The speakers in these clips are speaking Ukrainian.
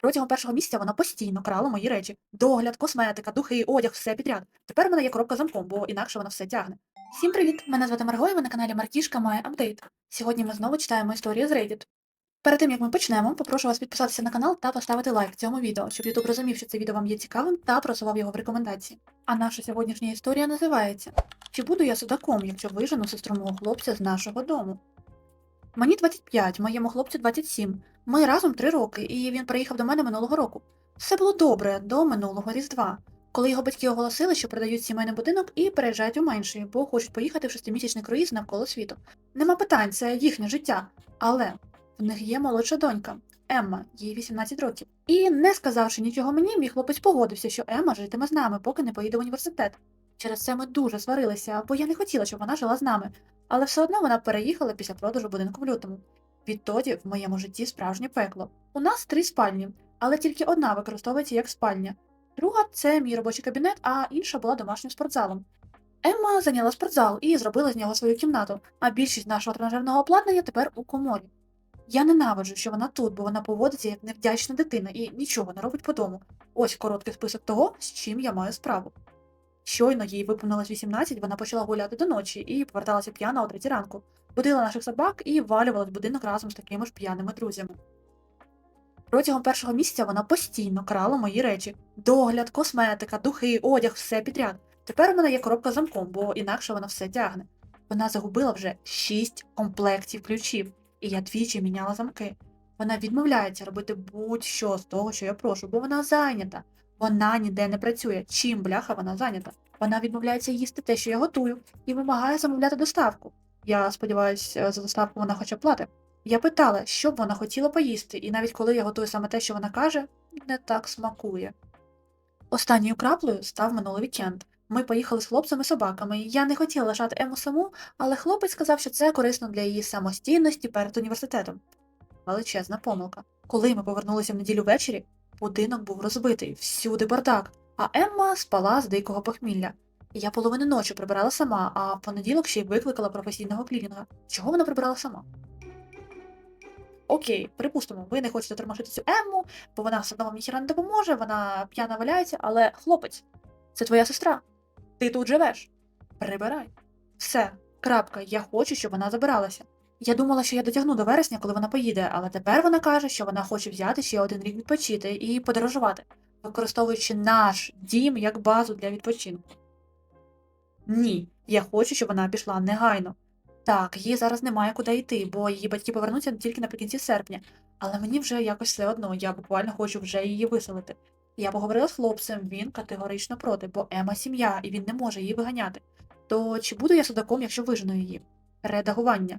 Протягом першого місяця вона постійно крала мої речі: догляд, косметика, духи, одяг, все підряд. Тепер в мене є коробка замком, бо інакше вона все тягне. Всім привіт! Мене звати Марго, і ви на каналі Маркішка має апдейт. Сьогодні ми знову читаємо історії з Reddit. Перед тим як ми почнемо, попрошу вас підписатися на канал та поставити лайк цьому відео, щоб YouTube розумів, що це відео вам є цікавим та просував його в рекомендації. А наша сьогоднішня історія називається Чи буду я судаком, якщо вижену сестру мого хлопця з нашого дому? Мені 25, моєму хлопцю 27. Ми разом 3 роки, і він приїхав до мене минулого року. Все було добре до минулого Різдва, коли його батьки оголосили, що продають сімейний будинок і переїжджають у менший, бо хочуть поїхати в шестимісячний круїз навколо світу. Нема питань, це їхнє життя. Але в них є молодша донька Емма, їй 18 років. І не сказавши нічого мені, мій хлопець погодився, що Емма житиме з нами, поки не поїде в університет. Через це ми дуже сварилися, бо я не хотіла, щоб вона жила з нами, але все одно вона переїхала після продажу будинку в лютому. Відтоді в моєму житті справжнє пекло. У нас три спальні, але тільки одна використовується як спальня. Друга це мій робочий кабінет, а інша була домашнім спортзалом. Емма зайняла спортзал і зробила з нього свою кімнату, а більшість нашого тренажерного обладнання тепер у коморі. Я ненавиджу, що вона тут, бо вона поводиться як невдячна дитина і нічого не робить по дому. Ось короткий список того, з чим я маю справу. Щойно їй виповнилось 18, вона почала гуляти до ночі і поверталася п'яна о 3 ранку, будила наших собак і валювалась в будинок разом з такими ж п'яними друзями. Протягом першого місяця вона постійно крала мої речі: догляд, косметика, духи, одяг, все підряд. Тепер у мене є коробка з замком, бо інакше вона все тягне. Вона загубила вже 6 комплектів ключів, і я двічі міняла замки. Вона відмовляється робити будь-що з того, що я прошу, бо вона зайнята. Вона ніде не працює. Чим бляха вона зайнята? Вона відмовляється їсти те, що я готую, і вимагає замовляти доставку. Я сподіваюся, за доставку вона хоча платить. Я питала, що б вона хотіла поїсти, і навіть коли я готую саме те, що вона каже, не так смакує. Останньою краплею став минулий вікенд. Ми поїхали з хлопцями собаками. Я не хотіла лишати Ему саму, але хлопець сказав, що це корисно для її самостійності перед університетом. Величезна помилка. Коли ми повернулися в неділю ввечері, будинок був розбитий, всюди бардак, а Емма спала з дикого похмілля. Я половину ночі прибирала сама, а в понеділок ще й викликала професійного клінінга. Чого вона прибирала сама? Окей, припустимо, ви не хочете тормошити цю Емму, бо вона все одно вам ніхіра не допоможе, вона п'яна валяється, але хлопець, це твоя сестра. Ти тут живеш. Прибирай. Все, крапка, я хочу, щоб вона забиралася. Я думала, що я дотягну до вересня, коли вона поїде, але тепер вона каже, що вона хоче взяти ще один рік відпочити і подорожувати, використовуючи наш дім як базу для відпочинку. Ні, я хочу, щоб вона пішла негайно. Так, їй зараз немає куди йти, бо її батьки повернуться тільки наприкінці серпня, але мені вже якось все одно, я буквально хочу вже її виселити. Я поговорила з хлопцем, він категорично проти, бо Ема сім'я, і він не може її виганяти. То чи буду я судаком, якщо вижену її? Редагування.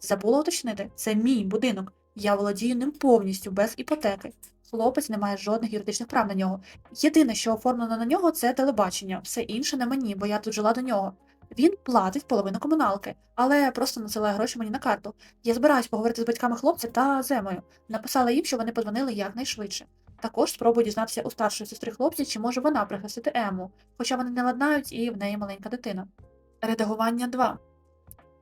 Забула уточнити, це мій будинок. Я володію ним повністю, без іпотеки. Хлопець не має жодних юридичних прав на нього. Єдине, що оформлено на нього, це телебачення, все інше не мені, бо я тут жила до нього. Він платить половину комуналки, але просто надсилає гроші мені на карту. Я збираюсь поговорити з батьками хлопця та Земою. Написала їм, що вони подзвонили якнайшвидше. Також спробую дізнатися у старшої сестри хлопця, чи може вона прихистити Ему, хоча вони не ладнають і в неї маленька дитина. Редагування 2.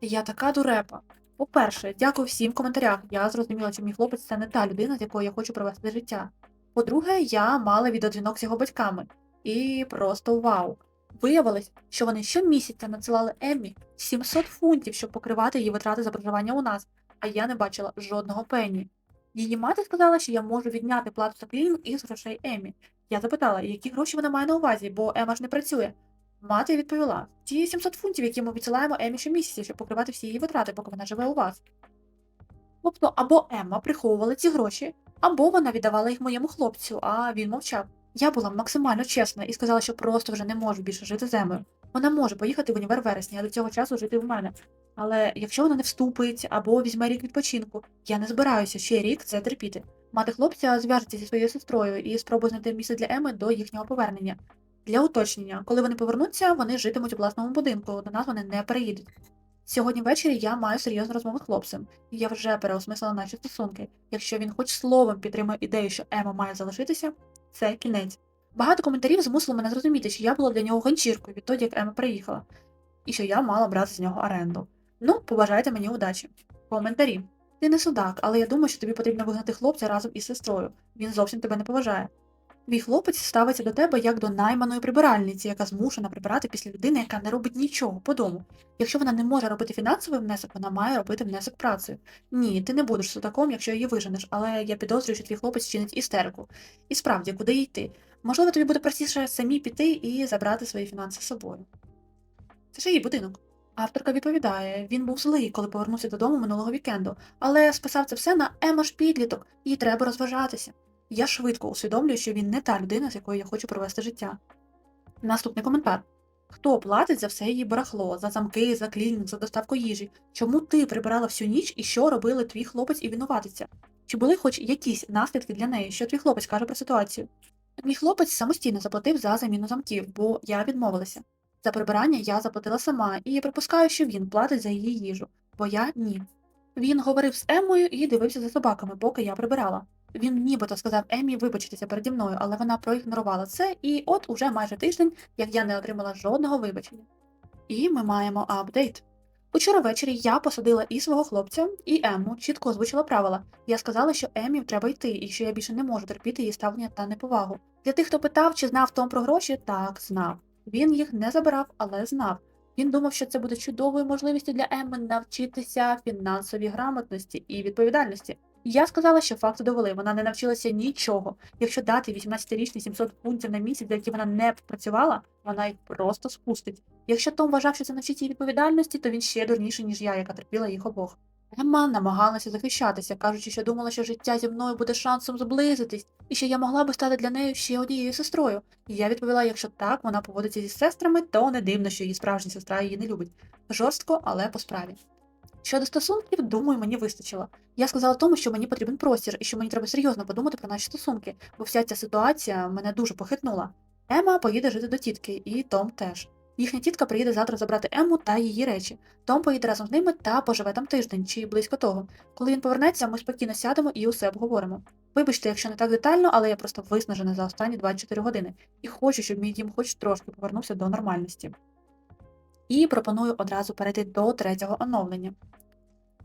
Я така дурепа. По-перше, дякую всім в коментарях. Я зрозуміла, що мій хлопець це не та людина, з якою я хочу провести життя. По-друге, я мала відеодзвінок з його батьками. І просто вау! Виявилось, що вони щомісяця надсилали Еммі 700 фунтів, щоб покривати її витрати за проживання у нас, а я не бачила жодного пенні. Її мати сказала, що я можу відняти плату за клінінг із грошей Еммі. Я запитала, які гроші вона має на увазі, бо Ема ж не працює. Мати відповіла: ті 700 фунтів, які ми відсилаємо Емі щомісяця, щоб покривати всі її витрати, поки вона живе у вас. Тобто, або Емма приховувала ці гроші, або вона віддавала їх моєму хлопцю, а він мовчав. Я була максимально чесна і сказала, що просто вже не можу більше жити з. Вона може поїхати в універ вересня, а до цього часу жити в мене. Але якщо вона не вступить або візьме рік відпочинку, я не збираюся ще рік це терпіти. Мати хлопця зв'яжеться зі своєю сестрою і спробує знайти місце для Еми до їхнього повернення. Для уточнення, коли вони повернуться, вони житимуть у власному будинку, до нас вони не переїдуть. Сьогодні ввечері я маю серйозну розмову з хлопцем, і я вже переосмислила наші стосунки. Якщо він хоч словом підтримує ідею, що Ема має залишитися, це кінець. Багато коментарів змусило мене зрозуміти, що я була для нього ганчіркою відтоді, як Ема приїхала, і що я мала брати з нього оренду. Ну, побажайте мені удачі. Коментарі. Ти не судак, але я думаю, що тобі потрібно вигнати хлопця разом із сестрою. Він зовсім тебе не поважає. Твій хлопець ставиться до тебе як до найманої прибиральниці, яка змушена прибирати після людини, яка не робить нічого по дому. Якщо вона не може робити фінансовий внесок, вона має робити внесок працею. Ні, ти не будеш судаком, якщо її виженеш, але я підозрюю, що твій хлопець чинить істерику. І справді, куди йти? Можливо, тобі буде простіше самі піти і забрати свої фінанси з собою. Це ж її будинок. Авторка відповідає, він був злий, коли повернувся додому минулого вікенду, але списав це все на Ема ж підліток, їй треба розважатися. Я швидко усвідомлюю, що він не та людина, з якою я хочу провести життя. Наступний коментар. Хто платить за все її барахло, за замки, за клінінг, за доставку їжі? Чому ти прибирала всю ніч і що робили твій хлопець і винуватиця? Чи були хоч якісь наслідки для неї, що твій хлопець каже про ситуацію? Мій хлопець самостійно заплатив за заміну замків, бо я відмовилася. За прибирання я заплатила сама, і я припускаю, що він платить за її їжу, бо я ні. Він говорив з Еммою і дивився за собаками, поки я прибирала. Він нібито сказав Емі вибачитися переді мною, але вона проігнорувала це, і от уже майже тиждень, як я не отримала жодного вибачення. І ми маємо апдейт. Учора ввечері я посадила і свого хлопця, і Емму, чітко озвучила правила. Я сказала, що Еммі треба йти, і що я більше не можу терпіти її ставлення та неповагу. Для тих, хто питав, чи знав Том про гроші, так, знав. Він їх не забирав, але знав. Він думав, що це буде чудовою можливістю для Емми навчитися фінансовій грамотності і відповідальності. Я сказала, що факти довели, вона не навчилася нічого. Якщо дати 18-річний 700 пунктів на місяць, за які вона не працювала, вона їх просто спустить. Якщо Том вважав, що це навчить її відповідальності, то він ще дурніший, ніж я, яка терпіла їх обох. Емма намагалася захищатися, кажучи, що думала, що життя зі мною буде шансом зблизитись, і що я могла би стати для неї ще однією сестрою. І я відповіла, якщо так вона поводиться зі сестрами, то не дивно, що її справжня сестра її не любить. Жорстко, але по справі. Щодо стосунків, думаю, мені вистачило. Я сказала тому, що мені потрібен простір і що мені треба серйозно подумати про наші стосунки, бо вся ця ситуація мене дуже похитнула. Ема поїде жити до тітки, і Том теж. Їхня тітка приїде завтра забрати Ему та її речі. Том поїде разом з ними та поживе там тиждень чи близько того. Коли він повернеться, ми спокійно сядемо і усе обговоримо. Вибачте, якщо не так детально, але я просто виснажена за останні 24 години і хочу, щоб мій дім хоч трошки повернувся до нормальності. І пропоную одразу перейти до третього оновлення.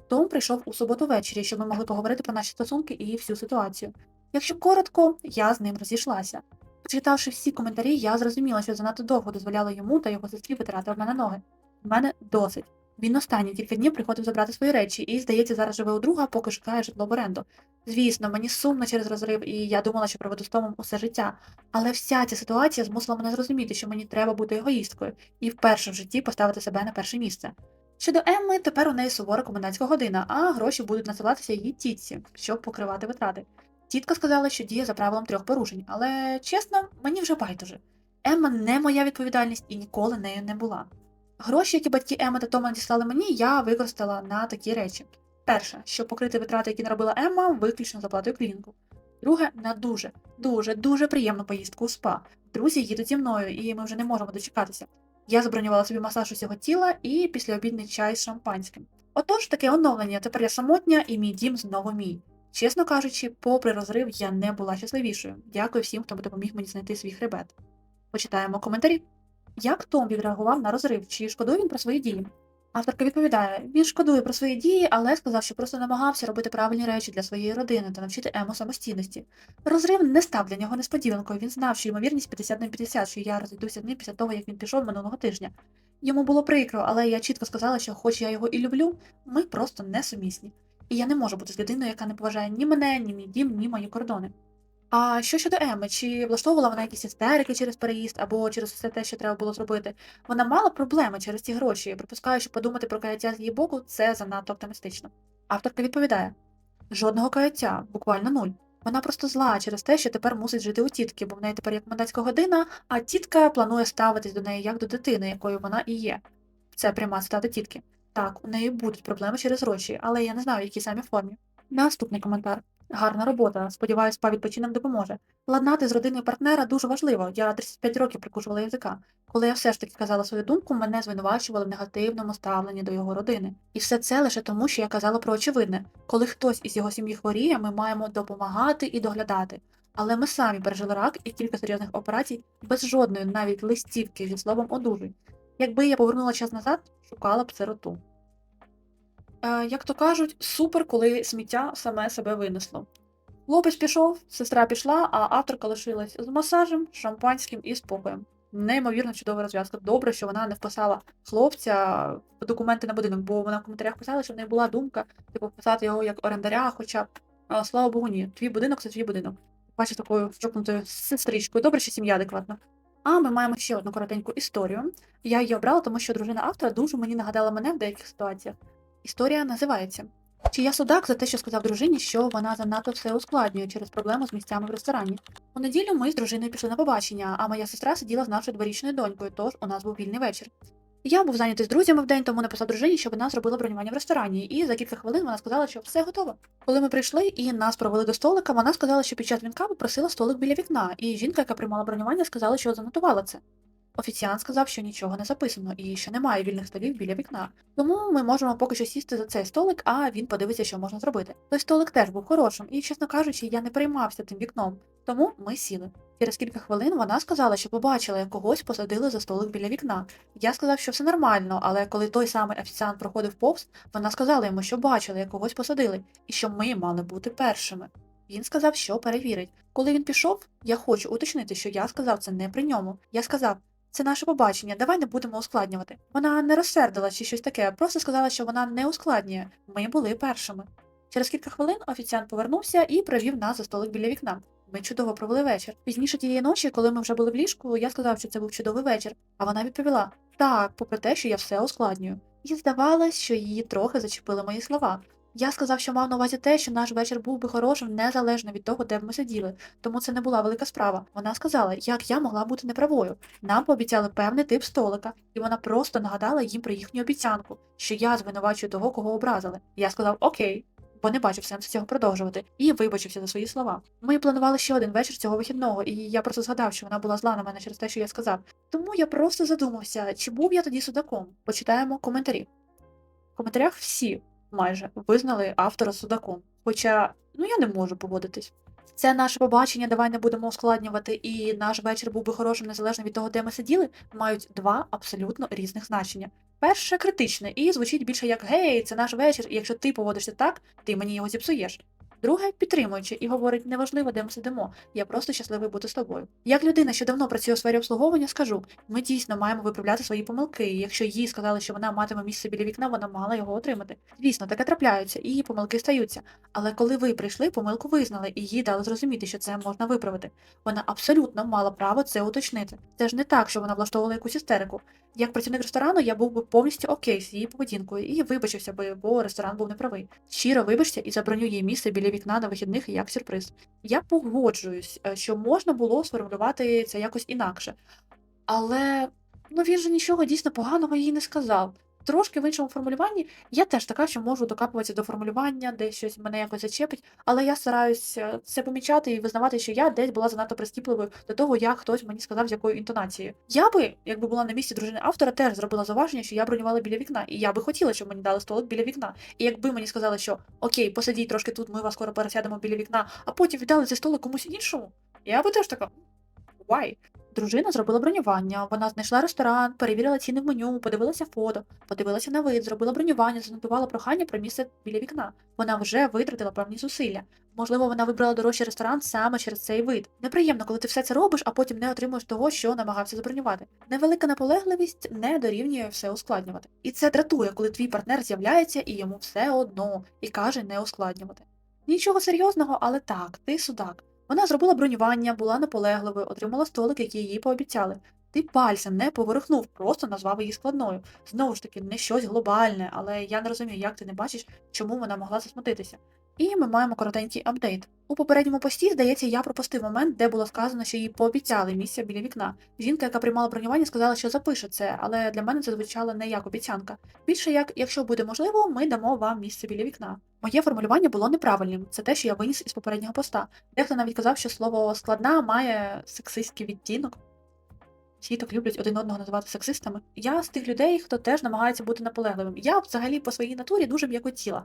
Том прийшов у суботу ввечері, щоб ми могли поговорити про наші стосунки і всю ситуацію. Якщо коротко, я з ним розійшлася. Прочитавши всі коментарі, я зрозуміла, що занадто довго дозволяла йому та його сестрі витирати мене ноги. В мене досить. Він останні кілька днів приходив забрати свої речі і, здається, зараз живе у друга, поки шукає житло в оренду. Звісно, мені сумно через розрив, і я думала, що проведу з Томом усе життя. Але вся ця ситуація змусила мене зрозуміти, що мені треба бути егоїсткою і вперше в житті поставити себе на перше місце. Щодо Емми, тепер у неї сувора комендантська година, а гроші будуть насилатися її тітці, щоб покривати витрати. Тітка сказала, що діє за правилом трьох порушень, але чесно, мені вже байдуже. Емма не моя відповідальність і ніколи нею не була. Гроші, які батьки Емми та Тома діслали мені, я використала на такі речі. Перше, щоб покрити витрати, які наробила Емма, виключно заплатою клінінгу. Друге, на дуже, дуже, дуже приємну поїздку у спа. Друзі їдуть зі мною, і ми вже не можемо дочекатися. Я забронювала собі масаж усього тіла і післяобідний чай з шампанським. Отож, таке оновлення, тепер я самотня і мій дім знову мій. Чесно кажучи, попри розрив, я не була щасливішою. Дякую всім, хто допоміг мені знайти свій хребет. Почитаємо коментарі. Як Том відреагував на розрив, чи шкодує він про свої дії? Авторка відповідає: він шкодує про свої дії, але сказав, що просто намагався робити правильні речі для своєї родини та навчити Ему самостійності. Розрив не став для нього несподіванкою. Він знав, що ймовірність 50 на 50, що я розійдуся з ним після того, як він пішов минулого тижня. Йому було прикро, але я чітко сказала, що, хоч я його і люблю, ми просто несумісні. І я не можу бути з людиною, яка не поважає ні мене, ні мій дім, ні мої кордони. А що щодо Еми, чи влаштовувала вона якісь істерики через переїзд або через все те, що треба було зробити? Вона мала проблеми через ці гроші. Припускаю, що подумати про каяття з її боку це занадто оптимістично. Авторка відповідає: жодного каяття, буквально нуль. Вона просто зла через те, що тепер мусить жити у тітки, бо в неї тепер є комендантська година, а тітка планує ставитись до неї як до дитини, якою вона і є. Це пряма цитата тітки. Так, у неї будуть проблеми через гроші, але я не знаю, в якій самі формі. Наступний коментар. Гарна робота. Сподіваюсь, спа відпочинок допоможе. Ладнати з родиною партнера дуже важливо. Я 35 років прикушувала язика. Коли я все ж таки казала свою думку, мене звинувачували в негативному ставленні до його родини. І все це лише тому, що я казала про очевидне. Коли хтось із його сім'ї хворіє, ми маємо допомагати і доглядати. Але ми самі пережили рак і кілька серйозних операцій без жодної навіть листівки зі словом одужуй. Якби я повернула час назад, шукала б сироту. Е, як то кажуть, супер, коли сміття саме себе винесло. Хлопець пішов, сестра пішла, а авторка лишилась з масажем, шампанським і спокоєм. Неймовірно чудова розв'язка. Добре, що вона не вписала хлопця в документи на будинок, бо вона в коментарях писала, що в неї була думка, типу, вписати його як орендаря, хоча б. Слава Богу, ні. Твій будинок це твій будинок. Бачиш такою чокнутою сестричкою. Добре, що сім'я адекватна. А ми маємо ще одну коротеньку історію. Я її обрала, тому що дружина автора дуже мені нагадала мене в деяких ситуаціях. Історія називається Чи я судак за те, що сказав дружині, що вона занадто все ускладнює через проблему з місцями в ресторані. У неділю ми з дружиною пішли на побачення, а моя сестра сиділа з нашою дворічною донькою, тож у нас був вільний вечір. Я був зайнятий з друзями в день, тому написав дружині, щоб вона зробила бронювання в ресторані, і за кілька хвилин вона сказала, що все готово. Коли ми прийшли і нас провели до столика, вона сказала, що під час дзвінка попросила столик біля вікна, і жінка, яка приймала бронювання, сказала, що занотувала це. Офіціант сказав, що нічого не записано і що немає вільних столів біля вікна. Тому ми можемо поки що сісти за цей столик, а він подивиться, що можна зробити. Той столик теж був хорошим, і, чесно кажучи, я не переймався тим вікном. Тому ми сіли. Через кілька хвилин вона сказала, що побачила, як когось посадили за столик біля вікна. Я сказав, що все нормально, але коли той самий офіціант проходив повз, вона сказала йому, що бачила, як когось посадили, і що ми мали бути першими. Він сказав, що перевірить. Коли він пішов, я хочу уточнити, що я сказав це не при ньому. Я сказав. Це наше побачення, давай не будемо ускладнювати. Вона не розсердила чи щось таке, просто сказала, що вона не ускладнює. Ми були першими. Через кілька хвилин офіціант повернувся і привів нас за столик біля вікна. Ми чудово провели вечір. Пізніше тієї ночі, коли ми вже були в ліжку, я сказав, що це був чудовий вечір, а вона відповіла так, попри те, що я все ускладнюю. І здавалось, що її трохи зачепили мої слова. Я сказав, що мав на увазі те, що наш вечір був би хорошим незалежно від того, де б ми сиділи, тому це не була велика справа. Вона сказала, як я могла бути неправою. Нам пообіцяли певний тип столика, і вона просто нагадала їм про їхню обіцянку, що я звинувачую того, кого образили. Я сказав Окей. Бо не бачив сенсу цього продовжувати, і вибачився за свої слова. Ми планували ще один вечір цього вихідного, і я просто згадав, що вона була зла на мене через те, що я сказав. Тому я просто задумався, чи був я тоді судаком. Почитаємо коментарі. В коментарях всі майже визнали автора судаком. Хоча ну я не можу погодитись. Це наше побачення, давай не будемо ускладнювати, і наш вечір був би хорошим незалежно від того, де ми сиділи, мають два абсолютно різних значення. Перше критичне і звучить більше як гей, це наш вечір, і якщо ти поводишся так, ти мені його зіпсуєш. Друге підтримуючи і говорить, неважливо, де ми сидимо, я просто щасливий бути з тобою. Як людина, що давно працює у сфері обслуговування, скажу, ми дійсно маємо виправляти свої помилки. І якщо їй сказали, що вона матиме місце біля вікна, вона мала його отримати. Звісно, таке трапляється, і помилки стаються. Але коли ви прийшли, помилку визнали і їй дали зрозуміти, що це можна виправити. Вона абсолютно мала право це уточнити. Це ж не так, що вона влаштовувала якусь істерику. Як працівник ресторану, я був би повністю окей з її поведінкою і вибачився би, бо ресторан був неправий. Щиро вибачте і заброню їй місце біля вікна на вихідних як сюрприз. Я погоджуюсь, е, що можна було сформулювати це якось інакше. Але ну він же нічого дійсно поганого їй не сказав. Трошки в іншому формулюванні я теж така, що можу докапуватися до формулювання, де щось мене якось зачепить, але я стараюся це помічати і визнавати, що я десь була занадто прискіпливою до того, як хтось мені сказав, з якою інтонацією. Я би, якби була на місці дружини автора, теж зробила зауваження, що я бронювала біля вікна, і я би хотіла, щоб мені дали столик біля вікна. І якби мені сказали, що окей, посидіть трошки тут, ми вас скоро пересядемо біля вікна, а потім віддали цей столик комусь іншому, я би теж така. Why? Дружина зробила бронювання, вона знайшла ресторан, перевірила ціни в меню, подивилася фото, подивилася на вид, зробила бронювання, занотувала прохання про місце біля вікна. Вона вже витратила певні зусилля. Можливо, вона вибрала дорожчий ресторан саме через цей вид. Неприємно, коли ти все це робиш, а потім не отримуєш того, що намагався забронювати. Невелика наполегливість не дорівнює все ускладнювати. І це дратує, коли твій партнер з'являється і йому все одно і каже не ускладнювати. Нічого серйозного, але так, ти судак. Вона зробила бронювання, була наполегливою, отримала столик, який їй пообіцяли. Ти пальцем не поворухнув, просто назвав її складною. Знову ж таки, не щось глобальне, але я не розумію, як ти не бачиш, чому вона могла засмутитися. І ми маємо коротенький апдейт. У попередньому пості, здається, я пропустив момент, де було сказано, що їй пообіцяли місця біля вікна. Жінка, яка приймала бронювання, сказала, що запише це, але для мене це звучало не як обіцянка. Більше як, якщо буде можливо, ми дамо вам місце біля вікна. Моє формулювання було неправильним. Це те, що я виніс із попереднього поста. Дехто навіть казав, що слово складна має сексистський відтінок. Всі так люблять один одного називати сексистами. Я з тих людей, хто теж намагається бути наполегливим. Я взагалі по своїй натурі дуже м'якотіла.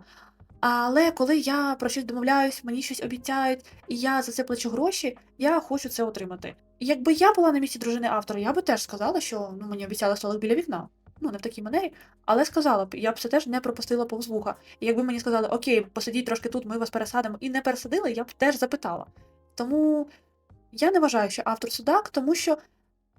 Але коли я про щось домовляюсь, мені щось обіцяють, і я за це плачу гроші, я хочу це отримати. Якби я була на місці дружини автора, я би теж сказала, що ну мені обіцяли столик біля вікна. Ну не в такій манері, але сказала б, я б це теж не пропустила повз вуха. І якби мені сказали, окей, посидіть трошки тут, ми вас пересадимо, і не пересадили, я б теж запитала. Тому я не вважаю, що автор судак, тому що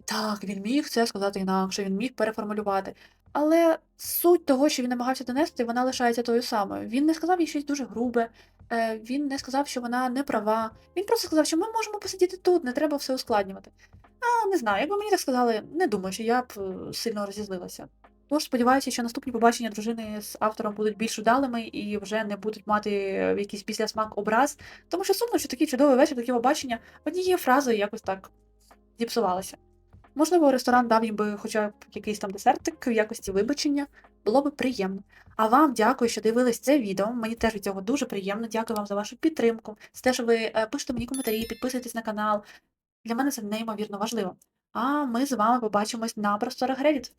так, він міг це сказати інакше, він міг переформулювати. Але суть того, що він намагався донести, вона лишається тою самою. Він не сказав їй щось дуже грубе, е, він не сказав, що вона не права. Він просто сказав, що ми можемо посидіти тут, не треба все ускладнювати. А, не знаю, якби мені так сказали, не думаю, що я б е, сильно розізлилася. Тож сподіваюся, що наступні побачення дружини з автором будуть більш удалими і вже не будуть мати е, якийсь післясмак образ, тому що сумно, що такий чудовий вечір, такі побачення однією фразою якось так зіпсувалося. Можливо, ресторан дав їм би хоча б якийсь там десертик в якості вибачення, було б приємно. А вам дякую, що дивились це відео. Мені теж від цього дуже приємно. Дякую вам за вашу підтримку, за те, що ви е, пишете мені коментарі, підписуєтесь на канал. Для мене це неймовірно важливо. А ми з вами побачимось на просторах Reddit.